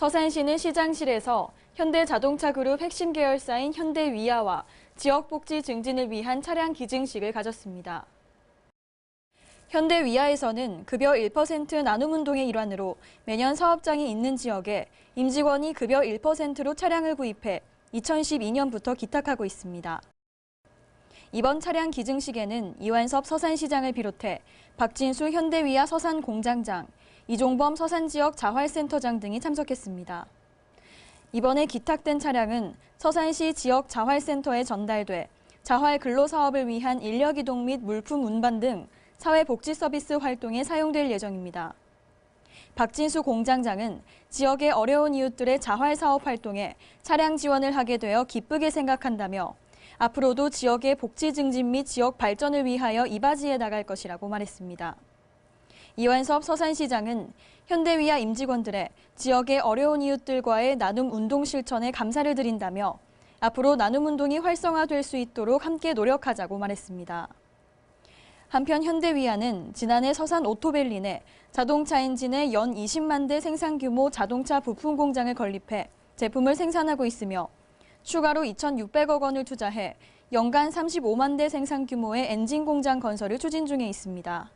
서산시는 시장실에서 현대자동차그룹 핵심 계열사인 현대위아와 지역복지 증진을 위한 차량 기증식을 가졌습니다. 현대위아에서는 급여 1% 나눔 운동의 일환으로 매년 사업장이 있는 지역에 임직원이 급여 1%로 차량을 구입해 2012년부터 기탁하고 있습니다. 이번 차량 기증식에는 이완섭 서산시장을 비롯해 박진수 현대위아 서산공장장, 이종범 서산지역 자활센터장 등이 참석했습니다. 이번에 기탁된 차량은 서산시 지역 자활센터에 전달돼 자활 근로사업을 위한 인력이동 및 물품 운반 등 사회복지 서비스 활동에 사용될 예정입니다. 박진수 공장장은 지역의 어려운 이웃들의 자활 사업 활동에 차량 지원을 하게 되어 기쁘게 생각한다며 앞으로도 지역의 복지 증진 및 지역 발전을 위하여 이바지해 나갈 것이라고 말했습니다. 이완섭 서산시장은 현대위아 임직원들의 지역의 어려운 이웃들과의 나눔 운동 실천에 감사를 드린다며 앞으로 나눔 운동이 활성화될 수 있도록 함께 노력하자고 말했습니다. 한편 현대위아는 지난해 서산 오토벨리 내 자동차 엔진의 연 20만 대 생산 규모 자동차 부품 공장을 건립해 제품을 생산하고 있으며 추가로 2,600억 원을 투자해 연간 35만 대 생산 규모의 엔진 공장 건설을 추진 중에 있습니다.